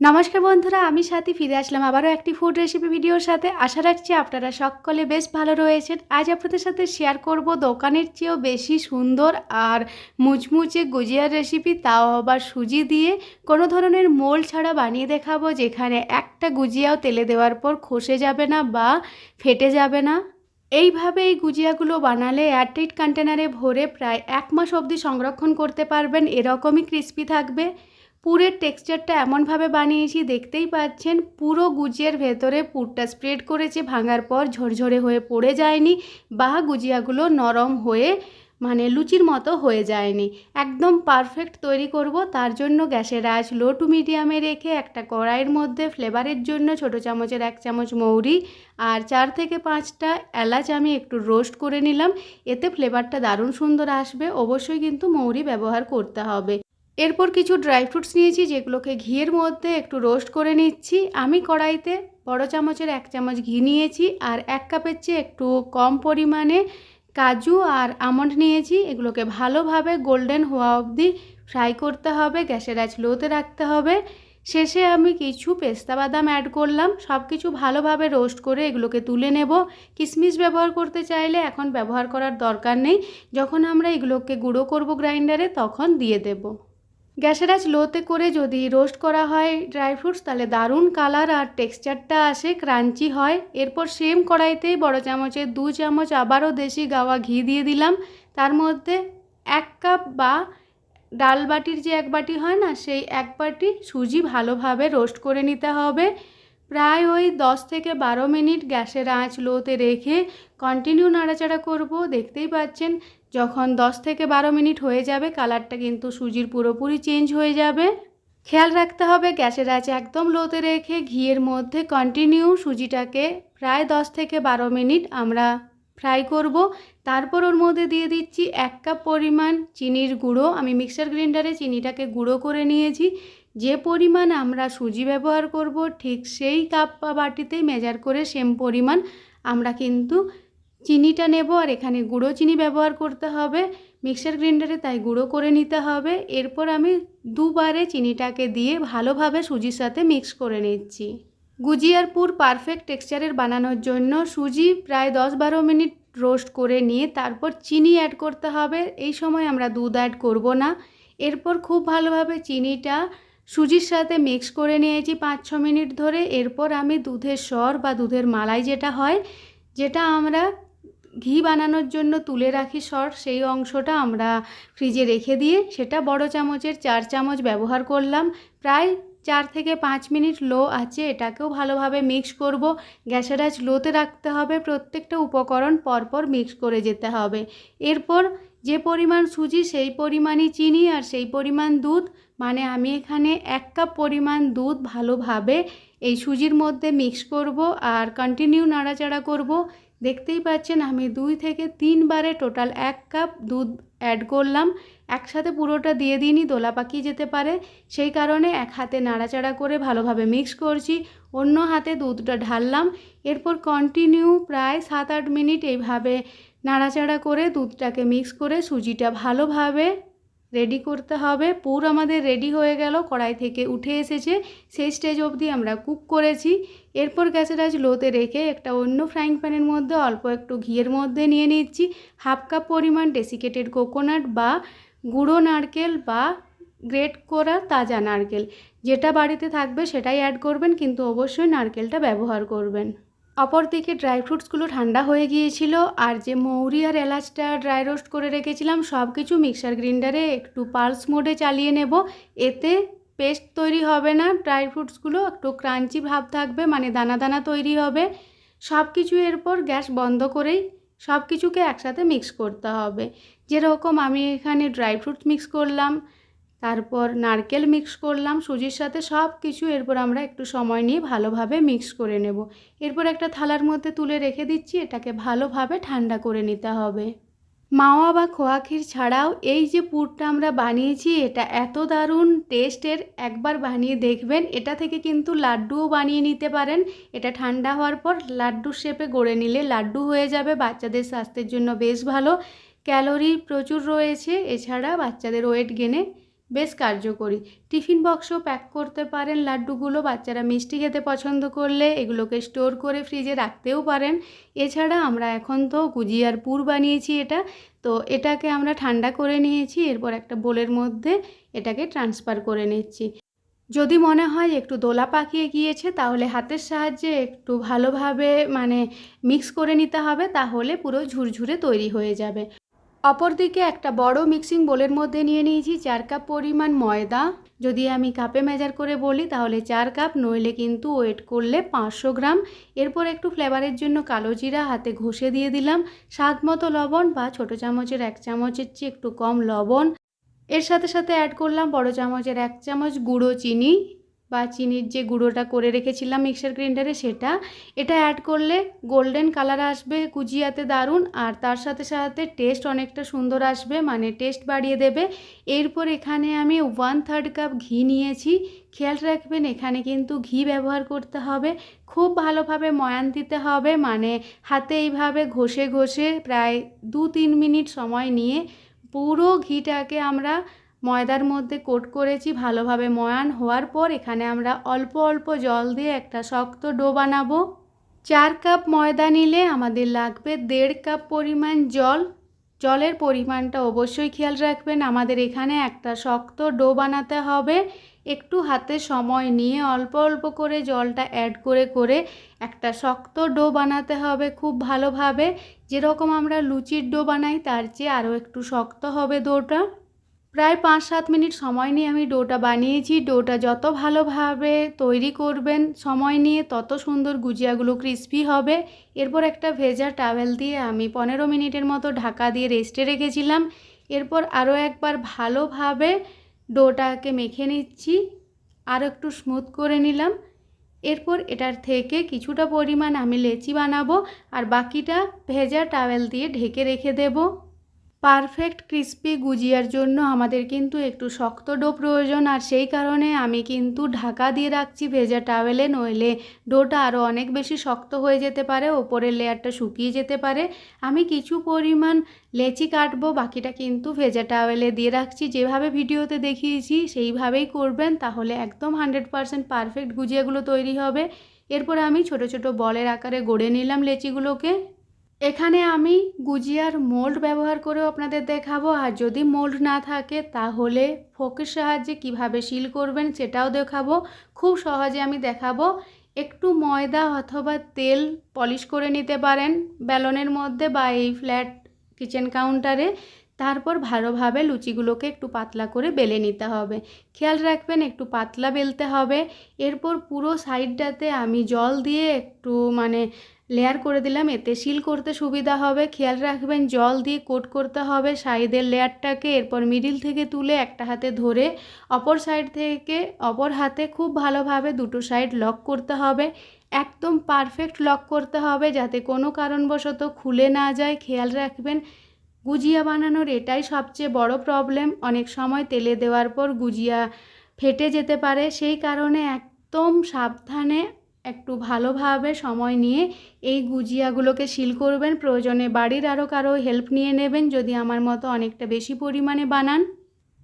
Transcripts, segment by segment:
নমস্কার বন্ধুরা, আমি সাথী, ফিরে আসলাম আবারও একটি ফুড রেসিপি ভিডিওর সাথে। আশা রাখছি আপনারা সকলে বেশ ভালো রয়েছেন। আজ আপনাদের সাথে শেয়ার করব দোকানের চেয়েও বেশি সুন্দর আর মুচমুচে গুজিয়ার রেসিপি তাও আবার সুজি দিয়ে। কোনো ধরনের মোল ছাড়া বানিয়ে দেখাবো, যেখানে একটা গুজিয়াও তেলে দেওয়ার পর খসে যাবে না বা ফেটে যাবে না। এইভাবে এই গুজিয়াগুলো বানালে এয়ারটাইট কন্টেনারে ভরে প্রায় এক মাস অবধি সংরক্ষণ করতে পারবেন। এরকমই ক্রিস্পি থাকবে। পুরের টেক্সচারটা এমনভাবে বানিয়েছি, দেখতেই পাচ্ছেন, পুরো গুজিয়ার ভেতরে পুরটা স্প্রেড করেছে, ভাঙার পর ঝরঝরে হয়ে পড়ে যায়নি, বা গুজিয়াগুলো নরম হয়ে মানে লুচির মতো হয়ে যায়নি। একদম পারফেক্ট তৈরি করব, তার জন্য গ্যাসের আঁচ লো টু মিডিয়ামে রেখে একটা কড়াইয়ের মধ্যে ফ্লেভারের জন্য ছোট চামচের এক চামচ মৌরি আর চার থেকে পাঁচটা এলাচ আমি একটু রোস্ট করে নিলাম, এতে ফ্লেভারটা দারুণ সুন্দর আসবে, অবশ্যই কিন্তু মৌরি ব্যবহার করতে হবে। এরপর কিছু ড্রাই ফ্রুটস নিয়েছি, যেগুলোকে ঘিয়ের মধ্যে একটু রোস্ট করে নিচ্ছি। আমি কড়াইতে বড় চামচের এক চামচ ঘি নিয়েছি আর এক কাপের চেয়ে একটু কম পরিমাণে কাজু আর আমন্ড নিয়েছি। এগুলোকে ভালোভাবে গোল্ডেন হওয়া অবধি ফ্রাই করতে হবে, গ্যাসের আঁচ লোতে রাখতে হবে। শেষে আমি কিছু পেস্তা বাদাম অ্যাড করলাম। সব কিছু ভালোভাবে রোস্ট করে এগুলোকে তুলে নেব। কিশমিশ ব্যবহার করতে চাইলে এখন ব্যবহার করার দরকার নেই। যখন আমরা এগুলোকে গুঁড়ো করব গ্রাইন্ডারে, তখন দিয়ে দেবো। গ্যাসের আঁচ লোতে করে যদি রোস্ট করা হয় ড্রাই ফ্রুটস, তাহলে দারুণ কালার আর টেক্সচারটা আসে, ক্রাঞ্চি হয়। এরপর সেম কড়াইতেই বড় চামচের দু চামচ আবারও দেশি গাওয়া ঘি দিয়ে দিলাম। তার মধ্যে এক কাপ বা ডাল বাটির যে এক বাটি হয় না, সেই এক বাটি সুজি ভালোভাবে রোস্ট করে নিতে হবে। প্রায় ওই দশ থেকে বারো মিনিট গ্যাসের আঁচ লোতে রেখে কন্টিনিউ নাড়াচাড়া করব। দেখতেই পাচ্ছেন যখন দশ থেকে বারো মিনিট হয়ে যাবে, কালারটা কিন্তু সুজির পুরোপুরি চেঞ্জ হয়ে যাবে। খেয়াল রাখতে হবে, গ্যাসের আঁচ একদম লোতে রেখে ঘিয়ের মধ্যে কন্টিনিউ সুজিটাকে প্রায় দশ থেকে বারো মিনিট আমরা ফ্রাই করব। তারপর ওর মধ্যে দিয়ে দিচ্ছি এক কাপ পরিমাণ চিনির গুঁড়ো। আমি মিক্সার গ্রাইন্ডারে চিনিটাকে গুঁড়ো করে নিয়েছি। যে পরিমাণ আমরা সুজি ব্যবহার করব, ঠিক সেই কাপ বা বাটিতেই মেজার করে সেম পরিমাণ আমরা কিন্তু চিনিটা নেব আর এখানে গুঁড়ো চিনি ব্যবহার করতে হবে। মিক্সার গ্রাইন্ডারে তাই গুঁড়ো করে নিতে হবে। এরপর আমি দুবারে চিনিটাকে দিয়ে ভালোভাবে সুজির সাথে মিক্স করে নিচ্ছি। গুজিয়ার পুর পারফেক্ট টেক্সচারের বানানোর জন্য সুজি প্রায় দশ বারো মিনিট রোস্ট করে নিয়ে তারপর চিনি অ্যাড করতে হবে। এই সময় আমরা দুধ অ্যাড করব না। এরপর খুব ভালোভাবে চিনিটা সুজির সাথে মিক্স করে নিয়েছি পাঁচ ছ মিনিট ধরে। এরপর আমি দুধের স্বর বা দুধের মালাই যেটা হয়, যেটা আমরা ঘি বানানোর জন্য তুলে রাখি সর, সেই অংশটা আমরা ফ্রিজে রেখে দিয়ে সেটা বড় চামচের চার চামচ ব্যবহার করলাম। প্রায় চার থেকে পাঁচ মিনিট লো আছে, এটাকেও ভালোভাবে মিক্স করব। গ্যাসের আঁচ লোতে রাখতে হবে, প্রত্যেকটা উপকরণ পরপর মিক্স করে যেতে হবে। এরপর যে পরিমাণ সুজি, সেই পরিমাণই চিনি আর সেই পরিমাণ দুধ। মানে আমি এখানে এক কাপ পরিমাণ দুধ ভালোভাবে এই সুজির মধ্যে মিক্স করব আর কন্টিনিউ নাড়াচাড়া করব। দেখতেই পাচ্ছেন আমি দুই থেকে তিনবারে টোটাল এক কাপ দুধ অ্যাড করলাম। একসাথে পুরোটা দিয়ে দিইনি, দোলা পাকিয়ে যেতে পারে। সেই কারণে এক হাতে নাড়াচাড়া করে ভালোভাবে মিক্স করছি, অন্য হাতে দুধটা ঢাললাম। এরপর কন্টিনিউ প্রায় সাত আট মিনিট এইভাবে নাড়াচাড়া করে দুধটাকে মিক্স করে সুজিটা ভালোভাবে রেডি করতে হবে। পুর আমাদের রেডি হয়ে গেল, কড়াই থেকে উঠে এসেছে। সেই স্টেজ অবধি আমরা কুক করেছি। এরপর গ্যাসের আজ লোতে রেখে একটা অন্য ফ্রাইং প্যানের মধ্যে অল্প একটু ঘিয়ের মধ্যে নিয়ে নিচ্ছি। হাফ কাপ পরিমাণ ডেসিকেটেড কোকোনাট বা গুঁড়ো নারকেল বা গ্রেট করা তাজা নারকেল। যেটা বাড়িতে থাকবে সেটাই অ্যাড করবেন, কিন্তু অবশ্যই নারকেলটা ব্যবহার করবেন। অপরদিকে ড্রাই ফ্রুটসগুলো ঠান্ডা হয়ে গিয়েছিল, আর যে মৌরি আর এলাচটা ড্রাই রোস্ট করে রেখেছিলাম সব কিছু মিক্সার গ্রাইন্ডারে একটু পালস মোডে চালিয়ে নেব। এতে পেস্ট তৈরি হবে না, ড্রাই ফ্রুটসগুলো একটু ক্রাঞ্চি ভাব থাকবে মানে দানা দানা তৈরি হবে। সব কিছু এরপর গ্যাস বন্ধ করেই সব কিছুকে একসাথে মিক্স করতে হবে। যেরকম আমি এখানে ড্রাই ফ্রুটস মিক্স করলাম তারপর নারকেল মিক্স করলাম, সুজির সাথে সব কিছু এরপর আমরা একটু সময় নিয়ে ভালোভাবে মিক্স করে নেব। এরপর একটা থালার মধ্যে তুলে রেখে দিচ্ছি, এটাকে ভালোভাবে ঠান্ডা করে নিতে হবে। মাওয়া বা খোয়া ক্ষীর ছাড়াও এই যে পুরটা আমরা বানিয়েছি, এটা এত দারুণ টেস্টের, একবার বানিয়ে দেখবেন, এটা থেকে কিন্তু লাড্ডুও বানিয়ে নিতে পারেন। এটা ঠান্ডা হওয়ার পর লাড্ডুর শেপে গড়ে নিলে লাড্ডু হয়ে যাবে, বাচ্চাদের স্বাস্থ্যের জন্য বেশ ভালো। ক্যালোরি প্রচুর রয়েছে, এছাড়া বাচ্চাদের ওয়েট গেনে বেশ কার্যকরী। টিফিন বক্সও প্যাক করতে পারেন, লাড্ডুগুলো বাচ্চারা মিষ্টি খেতে পছন্দ করলে এগুলোকে স্টোর করে ফ্রিজে রাখতেও পারেন। এছাড়া আমরা এখন তো গুজিয়ার পুর বানিয়েছি এটা, তো এটাকে আমরা ঠান্ডা করে নিয়েছি, এরপর একটা বোলের মধ্যে এটাকে ট্রান্সফার করে নিচ্ছি। যদি মনে হয় একটু দোলা পাকিয়ে গিয়েছে, তাহলে হাতের সাহায্যে একটু ভালোভাবে মানে মিক্স করে নিতে হবে, তাহলে পুরো ঝুরঝুরে তৈরি হয়ে যাবে। অপরদিকে একটা বড় মিক্সিং বোলের মধ্যে নিয়ে নিয়েছি চার কাপ পরিমাণ ময়দা। যদি আমি কাপে মেজার করে বলি, তাহলে চার কাপ, নইলে কিন্তু ওয়েট করলে পাঁচশো গ্রাম। এরপর একটু ফ্লেভারের জন্য কালো জিরা হাতে ঘষে দিয়ে দিলাম। স্বাদ মতো লবণ বা ছোটো চামচের এক চামচের চেয়ে একটু কম লবণ। এর সাথে সাথে অ্যাড করলাম বড় চামচের এক চামচ গুঁড়ো চিনি। বা চিনির যে গুঁড়োটা করে রেখেছিলাম মিক্সার গ্রাইন্ডারে সেটা, এটা অ্যাড করলে গোল্ডেন কালার আসবে, কুজিয়াতে দারুণ। আর তার সাথে সাথে টেস্ট অনেকটা সুন্দর আসবে মানে টেস্ট বাড়িয়ে দেবে। এরপর এখানে আমি ওয়ান থার্ড কাপ ঘি নিয়েছি। খেয়াল রাখবেন, এখানে কিন্তু ঘি ব্যবহার করতে হবে। খুব ভালোভাবে ময়ান দিতে হবে মানে হাতে এইভাবে ঘষে ঘষে প্রায় দু তিন মিনিট সময় নিয়ে পুরো ঘিটাকে আমরা ময়দার মধ্যে কোট করেছি, ভালোভাবে ময়ান হওয়ার পর এখানে আমরা অল্প অল্প জল দিয়ে একটা শক্ত ডো বানাবো। চার কাপ ময়দা নিলে আমাদের লাগবে দেড় কাপ পরিমাণ জল। জলের পরিমাণটা অবশ্যই খেয়াল রাখবেন, আমাদের এখানে একটা শক্ত ডো বানাতে হবে। একটু হাতে সময় নিয়ে অল্প অল্প করে জলটা অ্যাড করে করে একটা শক্ত ডো বানাতে হবে খুব ভালোভাবে। যেরকম আমরা লুচির ডো বানাই, তার চেয়ে আরও একটু শক্ত হবে ডোটা। প্রায় পাঁচ সাত মিনিট সময় নিয়ে আমি ডোটা বানিয়েছি। ডোটা যত ভালোভাবে তৈরি করবেন সময় নিয়ে তত সুন্দর গুজিয়াগুলো ক্রিস্পি হবে। এরপর একটা ভেজা টাওয়েল দিয়ে আমি পনেরো মিনিটের মতো ঢাকা দিয়ে রেস্টে রেখেছিলাম। এরপর আরও একবার ভালোভাবে ডোটাকে মেখে নিচ্ছি। আর একটু স্মুথ করে নিলাম। এরপর এটার থেকে কিছুটা পরিমাণ আমি লেচি বানাবো। আর বাকিটা ভেজা টাওয়েল দিয়ে ঢেকে রেখে দেবো। পারফেক্ট ক্রিস্পি গুজিয়ার জন্য আমাদের কিন্তু একটু শক্ত ডো প্রয়োজন, আর সেই কারণে আমি কিন্তু ঢাকা দিয়ে রাখছি ভেজা টাওয়েলে, নইলে ডোটা আরও অনেক বেশি শক্ত হয়ে যেতে পারে, ওপরের লেয়ারটা শুকিয়ে যেতে পারে। আমি কিছু পরিমাণ লেচি কাটবো, বাকিটা কিন্তু ভেজা টাওয়েলে দিয়ে রাখছি। যেভাবে ভিডিওতে দেখিয়েছি, সেইভাবেই করবেন, তাহলে একদম হান্ড্রেড পারসেন্ট পারফেক্ট গুজিয়াগুলো তৈরি হবে। এরপর আমি ছোট ছোট বলের আকারে গড়ে নিলাম লেচিগুলোকে। এখানে আমি গুজিয়ার মোল্ড ব্যবহার করেও আপনাদের দেখাবো। আর যদি মোল্ড না থাকে, তাহলে ফোকের সাহায্যে কীভাবে সিল করবেন সেটাও দেখাবো। খুব সহজে আমি দেখাবো। একটু ময়দা অথবা তেল পলিশ করে নিতে পারেন ব্যালনের মধ্যে বা এই ফ্ল্যাট কিচেন কাউন্টারে। তারপর ভালোভাবে লুচিগুলোকে একটু পাতলা করে বেলে নিতে হবে। খেয়াল রাখবেন, একটু পাতলা বেলতে হবে। এরপর পুরো সাইডটাতে আমি জল দিয়ে একটু মানে লেয়ার করে দিলাম, এতে সিল করতে সুবিধা হবে। খেয়াল রাখবেন, জল দিয়ে কোট করতে হবে সাইডের লেয়ারটাকে। এরপর মিডিল থেকে তুলে একটা হাতে ধরে অপর সাইড থেকে অপর হাতে খুব ভালোভাবে দুটো সাইড লক করতে হবে। একদম পারফেক্ট লক করতে হবে, যাতে কোনো কারণবশত খুলে না যায়। খেয়াল রাখবেন গুজিয়া বানানোর এটাই সবচেয়ে বড় প্রবলেম অনেক সময় তেলে দেওয়ার পর গুজিয়া ফেটে যেতে পারে। সেই কারণে একদম সাবধানে একটু ভালোভাবে সময় নিয়ে এই গুজিয়াগুলোকে সিল করবেন। প্রয়োজনে বাড়ির আরও কারও হেল্প নিয়ে নেবেন, যদি আমার মতো অনেকটা বেশি পরিমাণে বানান।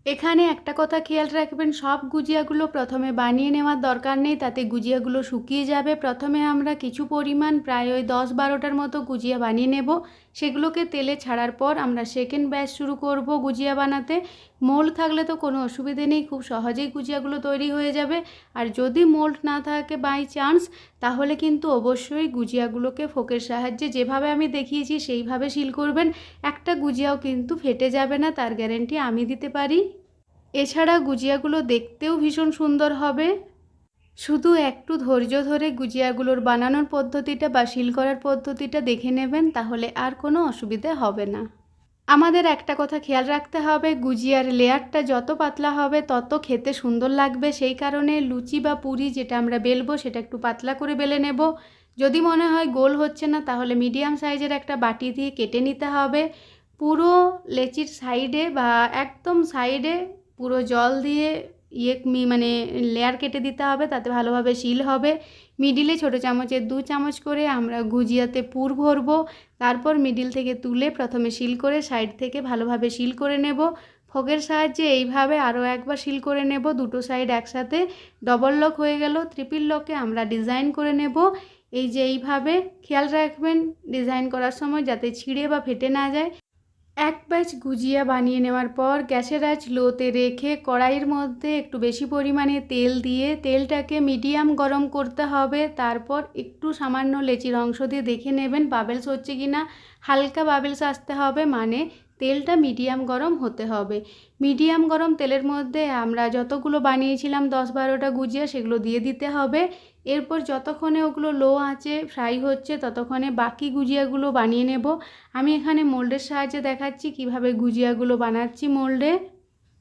এখানে একটা কথা খেয়াল রাখবেন, সব গুজিয়াগুলো প্রথমে বানিয়ে নেওয়ার দরকার নেই, তাতে গুজিয়াগুলো শুকিয়ে যাবে। প্রথমে আমরা কিছু পরিমাণ, প্রায় ওই দশ বারোটার মতো গুজিয়া বানিয়ে নেব। সেগুলোকে তেলে ছাড়ার পর আমরা সেকেন্ড ব্যাচ শুরু করব গুজিয়া বানাতে। মোল্ড থাকলে তো কোনো অসুবিধে নেই, খুব সহজেই গুজিয়াগুলো তৈরি হয়ে যাবে। আর যদি মোল্ড না থাকে বাই চান্স তাহলে কিন্তু অবশ্যই গুজিয়াগুলোকে ফোকের সাহায্যে যেভাবে আমি দেখিয়েছি সেইভাবে সিল করবেন। একটা গুজিয়াও কিন্তু ফেটে যাবে না, তার গ্যারেন্টি আমি দিতে পারি। এছাড়া গুজিয়াগুলো দেখতেও ভীষণ সুন্দর হবে। শুধু একটু ধৈর্য ধরে গুজিয়াগুলোর বানানোর পদ্ধতিটা বা শিল করার পদ্ধতিটা দেখে নেবেন, তাহলে আর কোনো অসুবিধে হবে না। আমাদের একটা কথা খেয়াল রাখতে হবে, গুজিয়ার লেয়ারটা যত পাতলা হবে, তত খেতে সুন্দর লাগবে। সেই কারণে লুচি বা পুরি যেটা আমরা বেলবো, সেটা একটু পাতলা করে বেলে নেব। যদি মনে হয় গোল হচ্ছে না, তাহলে মিডিয়াম সাইজের একটা বাটি দিয়ে কেটে নিতে হবে। পুরো লেচির সাইডে বা একদম সাইডে পুরো জল দিয়ে ইয়ে মানে লেয়ার কেটে দিতে হবে, তাতে ভালোভাবে শিল হবে। মিডিলে ছোটো চামচের দু চামচ করে আমরা গুজিয়াতে পুর ভরবো। তারপর মিডিল থেকে তুলে প্রথমে শিল করে সাইড থেকে ভালোভাবে শিল করে নেব। ফোকের সাহায্যে এইভাবে আরও একবার শিল করে নেব। দুটো সাইড একসাথে ডবল লক হয়ে গেল। ত্রিপিল লকে আমরা ডিজাইন করে নেব। এই যে এইভাবে খেয়াল রাখবেন ডিজাইন করার সময় যাতে ছিঁড়ে বা ফেটে না যায়। এক ব্যাচ গুজিয়া বানিয়ে নেওয়ার পর গ্যাসের আঁচ লোতে রেখে কড়াইয়ের মধ্যে একটু বেশি পরিমাণে তেল দিয়ে তেলটাকে মিডিয়াম গরম করতে হবে। তারপর একটু সামান্য লেচির অংশ দিয়ে দেখে নেবেন বাবেলস হচ্ছে কি না হালকা বাবেলস আসতে হবে মানে তেলটা মিডিয়াম গরম হতে হবে। মিডিয়াম গরম তেলের মধ্যে আমরা যতগুলো বানিয়েছিলাম দশ বারোটা গুজিয়া সেগুলো দিয়ে দিতে হবে। এরপর যতক্ষণে ওগুলো লো আঁচে ফ্রাই হচ্ছে, ততক্ষণে বাকি গুজিয়াগুলো বানিয়ে নেব। আমি এখানে মোল্ডের সাহায্যে দেখাচ্ছি কীভাবে গুজিয়াগুলো বানাচ্ছি মোল্ডে।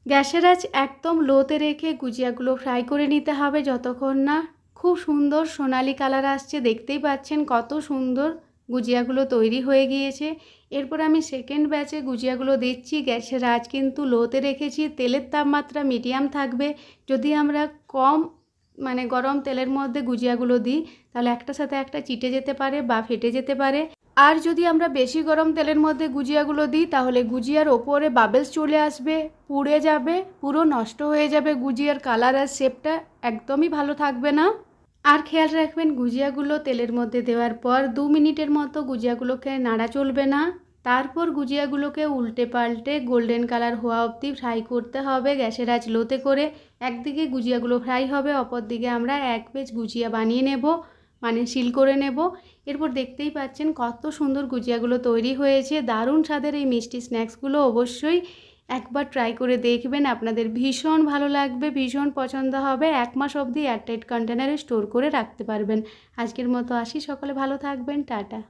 গ্যাসের আঁচ একদম লোতে রেখে গুজিয়াগুলো ফ্রাই করে নিতে হবে যতক্ষণ না খুব সুন্দর সোনালি কালার আসছে। দেখতেই পাচ্ছেন কত সুন্দর গুজিয়াগুলো তৈরি হয়ে গিয়েছে। এরপর আমি সেকেন্ড ব্যাচে গুজিয়াগুলো দিচ্ছি। গ্যাসের আঁচ কিন্তু লোতে রেখেছি, তেলের তাপমাত্রা মিডিয়াম থাকবে। যদি আমরা কম মানে গরম তেলের মধ্যে গুজিয়াগুলো দিই, তাহলে একটার সাথে একটা চিটে যেতে পারে বা ফেটে যেতে পারে। আর যদি আমরা বেশি গরম তেলের মধ্যে গুজিয়াগুলো দিই, তাহলে গুজিয়ার ওপরে বাবেলস চলে আসবে, পুড়ে যাবে, পুরো নষ্ট হয়ে যাবে গুজিয়ার কালার আর শেপটা একদমই ভালো থাকবে না। আর খেয়াল রাখবেন, গুজিয়াগুলো তেলের মধ্যে দেওয়ার পর দু মিনিটের মতো গুজিয়াগুলোকে নাড়া চলবে না। তারপর গুজিয়াগুলোকে উল্টে পাল্টে গোল্ডেন কালার হওয়া অবধি ফ্রাই করতে হবে গ্যাসের আঁচ লোতে করে। একদিকে গুজিয়াগুলো ফ্রাই হবে অপর দিকে আমরা এক পেজ গুজিয়া বানিয়ে নেব মানে সিল করে নেব। এরপর দেখতেই পাচ্ছেন কত সুন্দর গুজিয়াগুলো তৈরি হয়েছে। দারুণ স্বাদের এই মিষ্টি স্ন্যাক্সগুলো অবশ্যই একবার ট্রাই করে দেখবেন। আপনাদের ভীষণ ভালো লাগবে, ভীষণ পছন্দ হবে। এক মাস অবধি এয়ারটাইট কন্টেনারে স্টোর করে রাখতে পারবেন। আজকের মতো আসি, সকলে ভালো থাকবেন, টাটা।